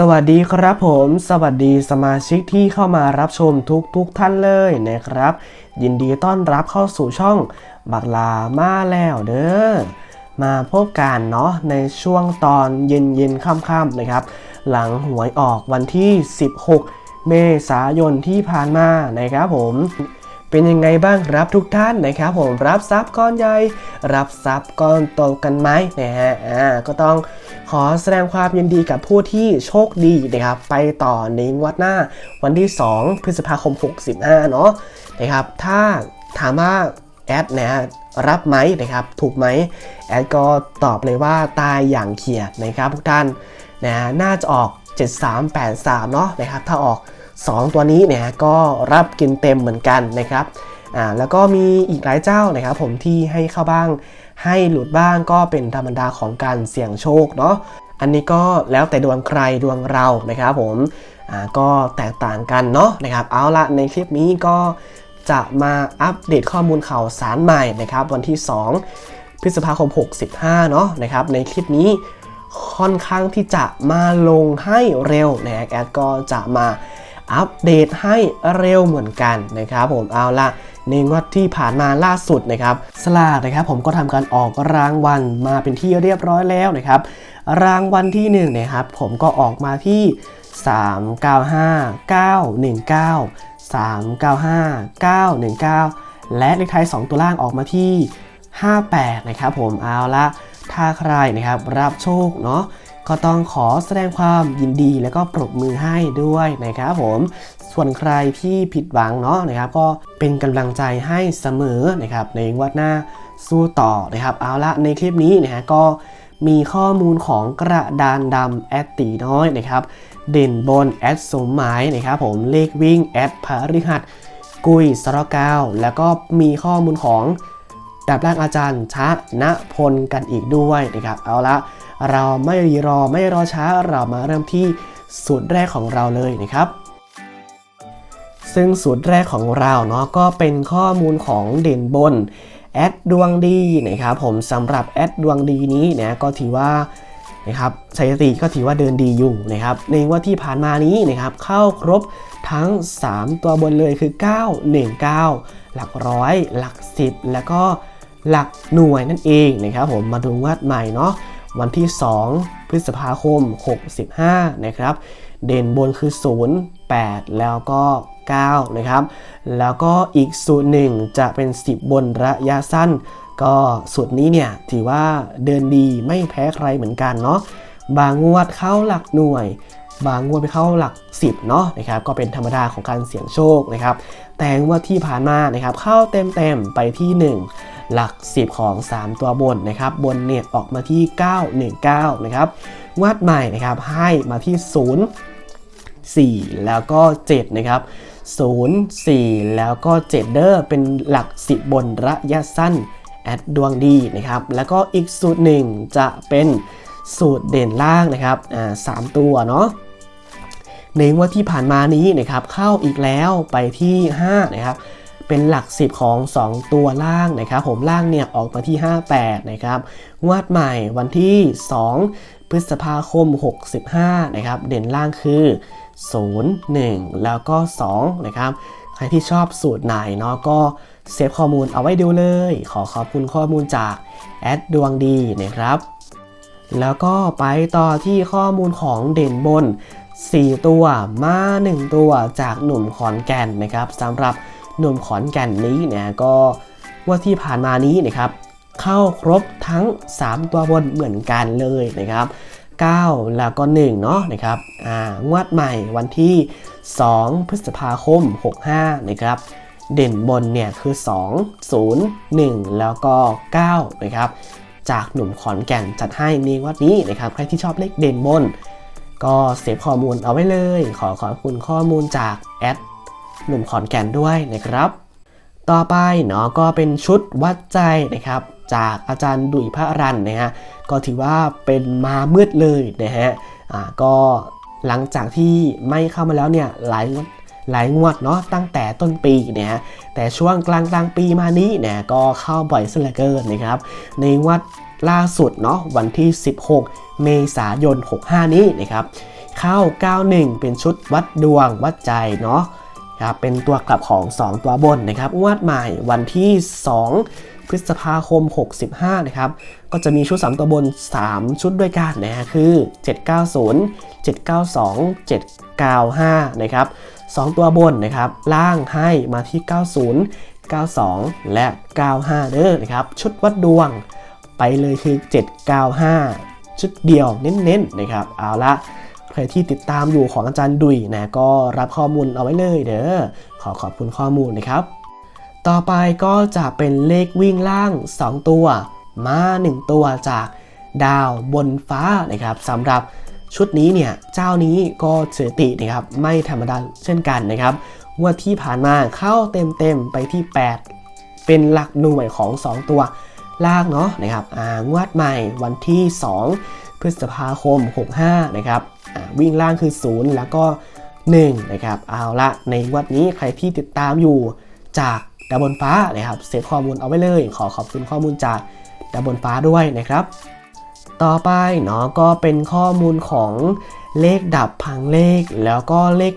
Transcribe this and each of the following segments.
สวัสดีครับผม สวัสดีสมาชิกที่เข้ามารับชมทุกทุกๆท่านเลยนะครับ ยินดีต้อนรับเข้าสู่ช่อง บักลามาแล้วเด้อมาพบกันเนาะในช่วงตอนเย็นเย็นค่ำๆนะครับ หลังหวยออกวันที่ 16 เมษายนที่ผ่านมานะครับผมเป็นยังไงบ้างรับทุกท่านนะครับ ผมรับทรัพย์ก้อนใหญ่ รับทรัพย์ก้อนโตกันไหมนะฮะอ่าก็ต้อง ขอแสดงความยินดีกับผู้ที่โชคดีนะครับไปต่อในวัดหน้าวันที่ 2 พฤษภาคม 65 เนาะนะครับถ้าถามว่าแอดนะรับไหมนะครับถูกไหมแอดก็ตอบเลยว่าตายอย่างเขียดนะครับทุกท่านนะฮะน่าจะออก 7383 เนาะนะครับถ้าออก 2 ตัวนี้เนี่ยก็รับกินเต็มเหมือนกันนะครับอ่าแล้วก็มีอีกหลายเจ้านะครับผมที่ให้เข้าบ้าง ให้หลุดบ้างก็เป็นธรรมดาของการเสี่ยงโชคเนาะอันนี้ก็แล้วแต่ดวงใครดวงเรานะครับผมอ่าก็แตกต่างกันเนาะนะครับ เอาละในคลิปนี้ก็จะมาอัปเดตข้อมูลข่าวสารใหม่นะครับ วันที่ 2 พฤษภาคม 65 เนาะนะครับ ในคลิปนี้ค่อนข้างที่จะมาลงให้เร็วนะแอดก็จะมาอัปเดตให้เร็วเหมือนกันนะครับผมเอาละ ในงวดที่ผ่านมาล่าสุดนะครับสลากนะครับผมก็ทำการออกรางวัลมาเป็นที่เรียบร้อยแล้วนะครับ รางวัลที่1นี่ยครับผมก็ออกมาที่ 395 919 395 919 และเลขท้าย2ตัวล่างออกมาที่ 58 นะครับผมเอาละถ้าใครนะครับรับโชคเนาะก็ต้องขอแสดงความยินดีแล้วก็ปรบมือให้ด้วยนะครับผม ส่วนใครที่ผิดหวังเนาะนะครับ ก็เป็นกำลังใจให้เสมอนะครับ ในวัดหน้าสู้ต่อนะครับ เอาละในคลิปนี้นะฮะก็มีข้อมูลของกระดานดำแอดตีน้อยนะครับ เด่นบนแอดสมหมายนะครับผมเลขวิ่งแอดพฤหัสกุยสระก้าแล้วก็มีข้อมูลของดับร่างอาจารย์ชะนะพลกันอีกด้วยนะครับ เอาละเราไม่รอไม่รอช้าเรามาเริ่มที่สูตรแรกของเราเลยนะครับ ซึ่งสูตรแรกของเราเนาะก็เป็นข้อมูลของเด่นบนแอดดวงดีนะครับผมสำหรับแอดดวงดีนี้นะก็ถือว่านะครับสถิติก็ถือว่าเดินดีอยู่นะครับในว่าที่ผ่านมานี้นะครับเข้าครบทั้ง 3 ตัวบนเลยคือ 9 1 9 หลักร้อย หลัก 10 แล้วก็หลักหน่วยนั่นเองนะครับผมมาดูงวดใหม่เนาะวันที่ 2 พฤษภาคม 65 นะครับ เด่นบนคือ 0 8 แล้วก็ 9 นะครับ แล้วก็อีกสูตรหนึ่งจะเป็น 10 บนระยะสั้น ก็สูตรนี้เนี่ยถือว่าเดินดีไม่แพ้ใครเหมือนกันเนาะ บางงวดเข้าหลักหน่วย บางงวดไปเข้าหลัก 10 เนาะนะครับ ก็เป็นธรรมดาของการเสี่ยงโชคนะครับ แต่งวดที่ผ่านมานะครับเข้าเต็มๆไปที่ 1หลัก 10 ของ 3 ตัวบนนะครับ บนเนี่ยออกมาที่ 919 นะครับงวดใหม่นะครับให้มาที่0 4 แล้วก็ 7 นะครับ 0 4 แล้วก็ 7 เด้อเป็นหลัก 10 บนระยะสั้น แอดดวงดีนะครับ แล้วก็อีกสูตรหนึ่งจะเป็นสูตรเด่นล่างนะครับอ่าสามตัวเนาะในงวดที่ผ่านมานี้นะครับเข้าอีกแล้วไปที่ 5 นะครับเป็นหลัก 10 ของ 2 ตัวล่างนะครับ ผมล่างเนี่ยออกมาที่ 58 นะครับงวดใหม่วันที่ 2 พฤษภาคม 65 นะครับ เด่นล่างคือ 0 1 แล้วก็ 2 นะครับ ใครที่ชอบสูตรไหนเนาะก็เซฟข้อมูลเอาไว้ดูเลย ขอขอบคุณข้อมูลจากแอดดวงดีนะครับ แล้วก็ไปต่อที่ข้อมูลของเด่นบน 4 ตัวมา 1 ตัวจากหนุ่มขอนแก่นนะครับสำหรับหนุ่มขอนแก่นนี้เนี่ยก็ว่าที่ผ่านมานี้นะครับ เข้าครบทั้ง 3 ตัวบนเหมือนกันเลยนะครับ9 แล้วก็1เนาะนะครับอ่างวดใหม่วันที่ 2 พฤษภาคม 65 นะครับ เด่นบนเนี่ยคือ 2 0 1 แล้วก็ 9 นะครับ จากหนุ่มขอนแก่นจัดให้ในวัดนี้นะครับ ใครที่ชอบเลขเด่นบน ก็เซฟข้อมูลเอาไว้เลย ขอขอบคุณข้อมูลจากแอดหนุ่มขอนแก่นด้วยนะครับ ต่อไปเนาะก็เป็นชุดวัดใจนะครับ จากอาจารย์ดุยพระรันนะฮะก็ถือว่าเป็นมามืดเลยนะฮะอ่าก็หลังจากที่ไม่เข้ามาแล้วเนี่ยหลายหลายงวดเนาะตั้งแต่ต้นปีเนี่ยแต่ช่วงกลางกลางปีมานี้เนี่ยก็เข้าบ่อยสียเหลือเกินนะครับในงวดล่าสุดเนาะวันที่ 16 เมษายน 65 นี้นะครับเข้า 91 เป็นชุดวัดดวงวัดใจเนาะครับเป็นตัวกลับของ 2 ตัวบนนะครับงวดใหม่วันที่ 2 พฤษภาคม 65 นะครับ ก็จะมีชุด 3 ตัวบน 3 ชุดด้วยกันนะฮะคือ 790 792 795 นะครับ 2 ตัวบนนะครับ ล่างให้มาที่ 90 92 และ 95 เด้อนะครับ ชุดวัดดวงไปเลยคือ 795 ชุดเดียวเน้นๆนะครับ เอาละใครที่ติดตามอยู่ของอาจารย์ดุยนะก็รับข้อมูลเอาไว้เลยเด้อขอขอบคุณข้อมูลนะครับ ต่อไปก็จะเป็นเลขวิ่งล่าง 2 ตัว มา 1 ตัวจากดาวบนฟ้านะครับสำหรับชุดนี้เนี่ยเจ้านี้ก็สถิตินะครับไม่ธรรมดาเช่นกันนะครับงวดที่ผ่านมาเข้าเต็มๆไปที่ 8 เป็นหลักหน่วยของ 2 ตัวล่างเนาะนะครับอ่างวดใหม่วันที่ 2 พฤษภาคม 65 นะครับวิ่งล่างคือ 0 แล้วก็ 1 นะครับ เอาละในงวัดนี้ใครที่ติดตามอยู่จาก ดาวบนฟ้านะครับเซฟข้อมูลเอาไว้เลย ขอขอบคุณข้อมูลจากดาวบนฟ้าด้วยนะครับ ต่อไปเนาะก็เป็นข้อมูลของเลขดับพังเลข แล้วก็เลข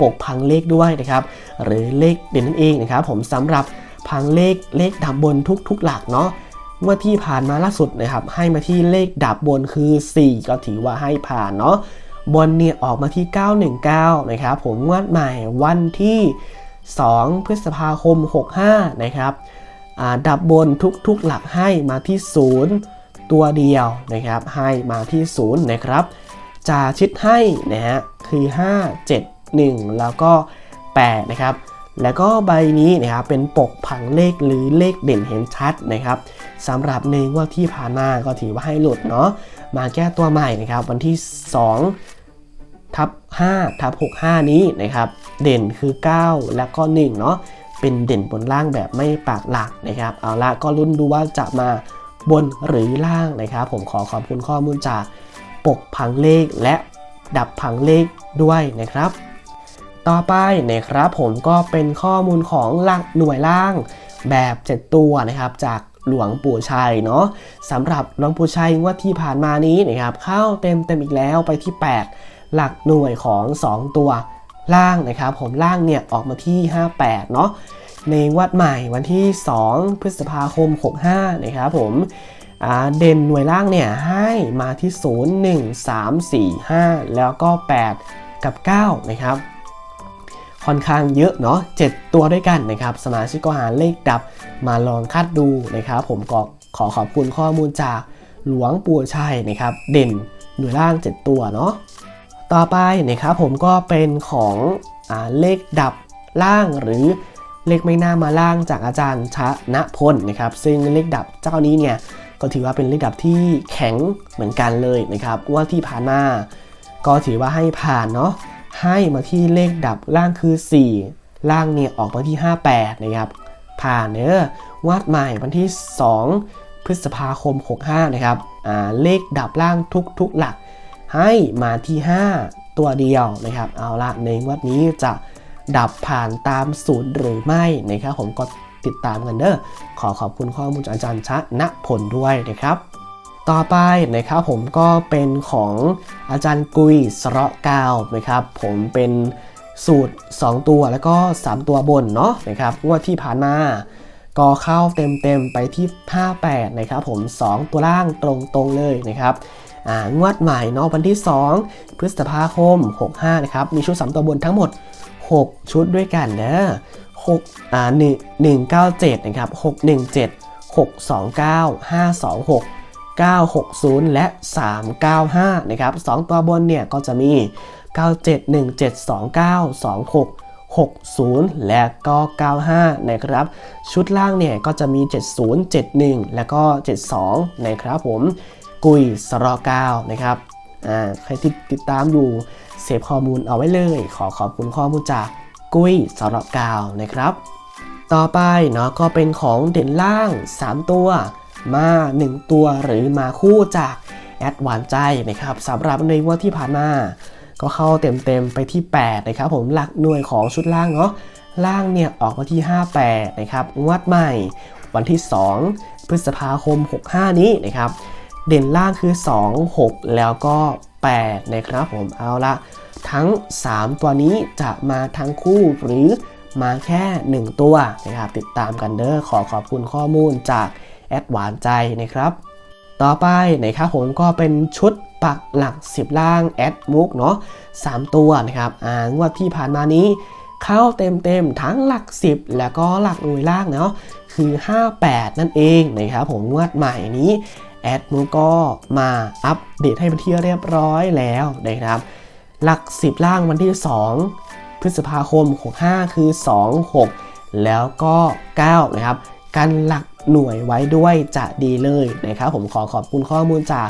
ปกพังเลขด้วยนะครับ หรือเลขเด่นนั่นเองนะครับ ผมสำหรับพังเลขเลขดับบนทุกๆ หลักเนาะเมื่อที่ผ่านมาล่าสุดนะครับ ให้มาที่เลขดับบนคือ 4 ก็ถือว่าให้ผ่านเนาะบนเนี่ยออกมาที่ 919 นะครับ ผมงวดใหม่วันที่ 2 พฤษภาคม 65 นะครับดับบนทุกๆหลักให้มาที่ 0 ตัวเดียวนะครับให้มาที่ 0 นะครับจะชิดให้นะฮะคือ 5 7 1 แล้วก็ 8 นะครับ แล้วก็ใบนี้นะครับเป็นปกผังเลขหรือเลขเด่นเห็นชัดนะครับสำหรับในงวดที่ผ่านมาก็ถือว่าให้หลุดเนาะมาแก้ตัวใหม่นะครับวันที่ 2 ทับ5ทับ65 นี้นะครับ เด่นคือ 9 แล้วก็1เนาะเป็นเด่นบนล่างแบบไม่ปากหลักนะครับ เอาละก็ลุ้นดูว่าจะมาบนหรือล่างนะครับ ผมขอขอบคุณข้อมูลจากปกผังเลขและดับผังเลขด้วยนะครับ ต่อไปนะครับผมก็เป็นข้อมูลของหลักหน่วยล่างแบบ 7 ตัวนะครับจากหลวงปู่ชัยเนาะสำหรับหลวงปู่ชัยงว่าที่ผ่านมานี้นะครับเข้าเต็มเต็มอีกแล้วไปที่ 8 หลักหน่วยของ 2 ตัวล่างนะครับผมล่างเนี่ยออกมาที่ 58 เนาะในวัดใหม่วันที่ 2 พฤษภาคม 65 นะครับผมเด่นหน่วยล่างเนี่ยให้มาที่ 0 1 3 4 5 แล้วก็ 8 กับ 9 นะครับ ค่อนข้างเยอะเนาะ7ตัวด้วยกันนะครับ สมาชิกก็หาเลขดับมาลองคาดดูนะครับผมก็ขอขอบคุณข้อมูลจากหลวงปู่ชัยนะครับ เด่นหน่วยล่าง 7 ตัวเนาะ ต่อไปนะครับผมก็เป็นของอเลขดับล่างหรือเลขไม่น่ามาล่างจากอาจารย์ชนะพลนะครับ ซึ่งเลขดับเจ้านี้เนี่ยก็ถือว่าเป็นเลขดับที่แข็งเหมือนกันเลยนะครับว่าที่ผ่านมาก็ถือว่าให้ผ่านเนาะให้มาที่เลขดับล่างคือ 4 ล่างเนี่ยออกมาที่ 58 นะครับ ผ่านเนอะวาดใหม่วันที่ 2 พฤษภาคม 65 นะครับเลขดับล่างทุกๆหลัก ให้มาที่ 5 ตัวเดียวนะครับ เอาละในงวัดนี้จะดับผ่านตามสูตรหรือไม่นะครับ ผมก็ติดตามกันเด้อขอขอบคุณข้อมูลจากอาจารย์ชะผลด้วยนะครับ ต่อไปนะครับผมก็เป็นของอาจารย์กุยสระกาวนะครับ ผมเป็นสูตร 2 ตัวแล้วก็ 3 ตัวบนเนาะนะครับงวดที่ผ่านมาก็เข้าเต็มๆไปที่ 58 นะครับผม 2 ตัวล่างตรงๆเลยนะครับ งวดใหม่เนาะวันที่ 2 พฤษภาคม 65 นะครับ มีชุด 3 ตัวบนทั้งหมด 6 ชุดด้วยกันนะ6อ่า197 นะครับ 617 629 526 960 และ 395 นะครับ 2 ตัวบนเนี่ยก็จะมี 97172926 60และก็ 95 นะครับ ชุดล่างเนี่ยก็จะมี 70 71 และก็ 72 นะครับผม กุยสรอ9นะครับใครที่ติดตามอยู่เสพข้อมูลเอาไว้เลย ขอขอบคุณข้อมูลจากกุ้ยสรับกาวนะครับ ต่อไปเนาะก็เป็นของเด่นล่าง 3 ตัว มา 1 ตัวหรือมาคู่จากแอดหวานใจนะครับสำหรับในงวันที่ผ่านมา ก็เข้าเต็มๆไปที่ 8 นะครับ ผมหลักหน่วยของชุดล่างเนาะล่างเนี่ยออกมาที่ 58 นะครับงวดใหม่ วันที่ 2 พฤษภาคม 65 นี้นะครับ เด่นล่างคือ 2 6 แล้วก็ 8 นะครับผมเอาละทั้ง 3 ตัวนี้จะมาทั้งคู่หรือมาแค่ 1 ตัวนะครับติดตามกันเด้อขอขอบคุณข้อมูลจากแอดหวานใจนะครับ ต่อไปนะครับผมก็เป็นชุดปักหลัก 10 ล่างแอดมุกเนาะ3ตัวนะครับอ่างวดที่ผ่านมานี้เข้าเต็มๆทั้งหลัก 10 แล้วก็หลักหน่วยล่างเนาะคือ 58 นั่นเองนะครับผมงวดใหม่นี้ แอดมุกก็มาอัปเดตให้เป็นที่เรียบร้อยแล้วนะครับ หลัก 10 ล่างวันที่ 2 พฤษภาคม 65 คือ 2 6 แล้วก็9นะครับกันหลักหน่วยไว้ด้วยจะดีเลยนะครับ ผมขอขอบคุณข้อมูลจาก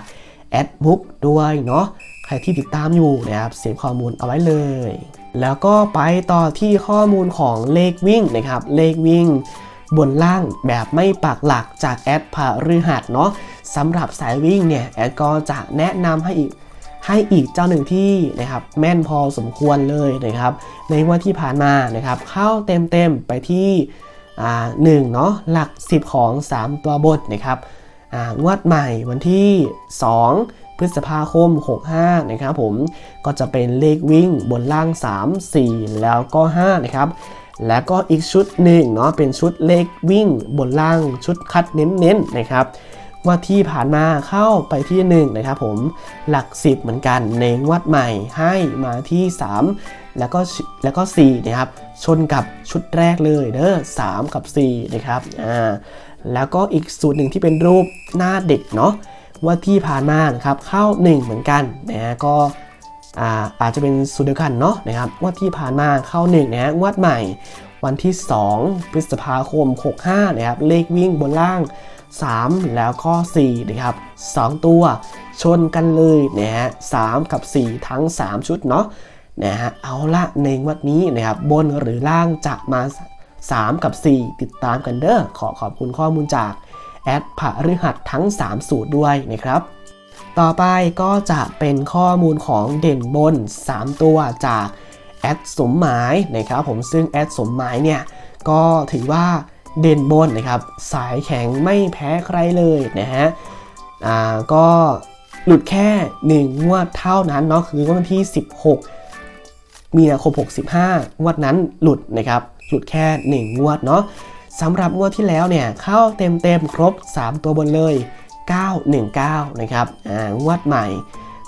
แอดบุ๊กด้วยเนาะใครที่ติดตามอยู่นะครับเสียข้อมูลเอาไว้เลย แล้วก็ไปต่อที่ข้อมูลของเลขวิ่งนะครับ เลขวิ่งบนล่างแบบไม่ปักหลักจากแอดพาฤหัสเนาะ สำหรับสายวิ่งเนี่ยแอดก็จะแนะนำให้อีกให้อีกเจ้าหนึ่งที่นะครับแม่นพอสมควรเลยนะครับในวันที่ผ่านมานะครับเข้าเต็มๆไปที่อ่าหนึ่งเนาะหลัก 10 ของ 3 ตัวบทนะครับอ่างวดใหม่วันที่ 2 พฤษภาคม 65 นะครับผมก็จะเป็นเลขวิ่งบนล่าง 3 4 แล้วก็ 5 นะครับ แล้วก็อีกชุดหนึ่งเนาะเป็นชุดเลขวิ่งบนล่างชุดคัดเน้นๆนะครับ ว่าที่ผ่านมาเข้าไปที่1นะครับผมหลัก 10 เหมือนกันในงวดใหม่ให้มาที่ 3 แล้วก็แล้วก็4นะครับชนกับชุดแรกเลยเด้อ3กับ4นะครับอ่าแล้วก็อีกสูตรหนึ่งที่เป็นรูปหน้าเด็กเนาะว่าที่ผ่านมานะครับเข้า 1 เหมือนกันนะฮะก็อาอาจจะเป็นสูตรเดียวกันเนาะนะครับว่าที่ผ่านมาเข้า1นะฮะงวดใหม่วันที่ 2 พฤษภาคม 65 นะครับ เลขวิ่งบนล่าง 3 แล้วก็4นะครับ2 ตัวชนกันเลยนะฮะ3กับ 4 ทั้ง 3 ชุดเนาะนะฮะเอาละในวัดนี้นะครับบนหรือล่างจะมา 3 กับ 4 ติดตามกันเด้อขอขอบคุณข้อมูลจากแอดผฤหัสทั้ง 3 สูตรด้วยนะครับ ต่อไปก็จะเป็นข้อมูลของเด่นบน 3 ตัวจากแอดสมหมายนะครับผมซึ่งแอดสมหมายเนี่ยก็ถือว่า เด่นบนนะครับ สายแข็งไม่แพ้ใครเลยนะฮะอ่าก็หลุดแค่ 1 งวดเท่านั้นเนาะคืองวดวันที่ 16 มีนาคม 65 งวดนั้นหลุดนะครับ หลุดแค่ 1 งวดเนาะสำหรับงวดที่แล้วเนี่ยเข้าเต็มๆ ครบ 3 ตัวบนเลย 919 นะครับอ่างวดใหม่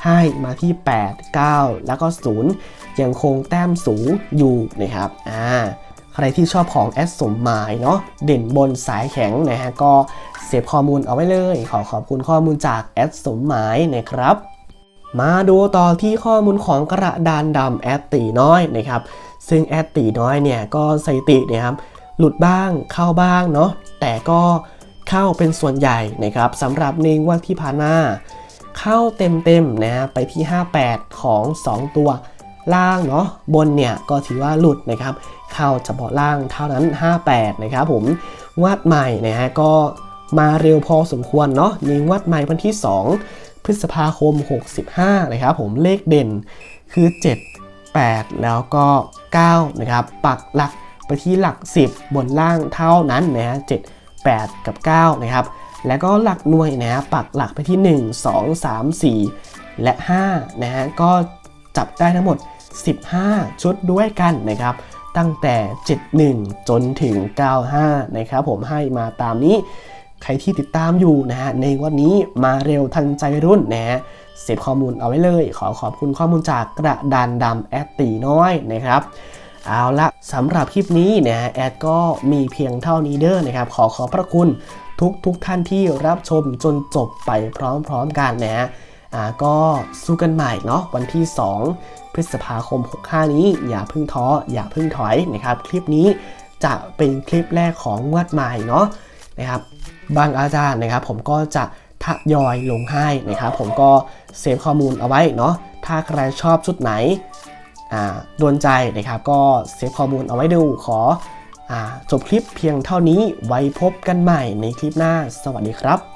ให้มาที่ 8 9 แล้วก็ 0 ยังคงแต้มสูงอยู่นะครับอ่า ใครที่ชอบของแอดสมหมายเนาะเด่นบนสายแข็งนะฮะก็เสพข้อมูลเอาไว้เลย ขอขอบคุณข้อมูลจากแอดสมหมายนะครับมาดูต่อที่ข้อมูลของกระดานดำแอดตีน้อยนะครับ ซึ่งแอดตีน้อยเนี่ยก็สถิตินะครับหลุดบ้างเข้าบ้างเนาะแต่ก็เข้าเป็นส่วนใหญ่นะครับสำหรับในงวันที่ผ่านมาเข้าเต็มๆนะฮะไปที่ 58 ของ 2 ตัว ล่างเนาะบนเนี่ยก็ถือว่าหลุดนะครับเข้าเฉพาะล่างเท่านั้น 58 นะครับผมวาดใหม่นะฮะก็มาเร็วพอสมควรเนาะในวาดใหม่วันที่ 2 พฤษภาคม 65 นะครับผมเลขเด่นคือ 7 8 แล้วก็ 9 นะครับปักหลักไปที่หลัก 10 บนล่างเท่านั้นนะฮะ7 8 กับ 9 นะครับ แล้วก็หลักหน่วยนะฮะปักหลักไปที่ 1 2 3 4 และ5นะฮะก็ จับได้ทั้งหมด 15 ชุดด้วยกันนะครับ ตั้งแต่ 71 จนถึง 95 นะครับผมให้มาตามนี้ ใครที่ติดตามอยู่นะฮะในวันนี้มาเร็วทันใจรุ่นนะฮะเสพข้อมูลเอาไว้เลย ขอขอบคุณข้อมูลจากกระดานดำแอดตีน้อยนะครับเอาละสำหรับคลิปนี้นะฮะแอดก็มีเพียงเท่านี้เด้อนะครับ ขอขอบพระคุณทุกทุกท่านที่รับชมจนจบไปพร้อมๆกันนะฮะ อ่าก็สู้กันใหม่เนาะวันที่ 2 พฤษภาคม 65 นี้ อย่าพิ่งท้ออย่าพิ่งถอยนะครับ คลิปนี้จะเป็นคลิปแรกของงวดใหม่เนาะนะครับบางอาจารย์นะครับผมก็จะทยอยลงให้นะครับผมก็เซฟข้อมูลเอาไว้เนาะถ้าใครชอบชุดไหนอ่าโดนใจนะครับก็เซฟข้อมูลเอาไว้ดูขออจบคลิปเพียงเท่านี้ไว้พบกันใหม่ในคลิปหน้าสวัสดีครับ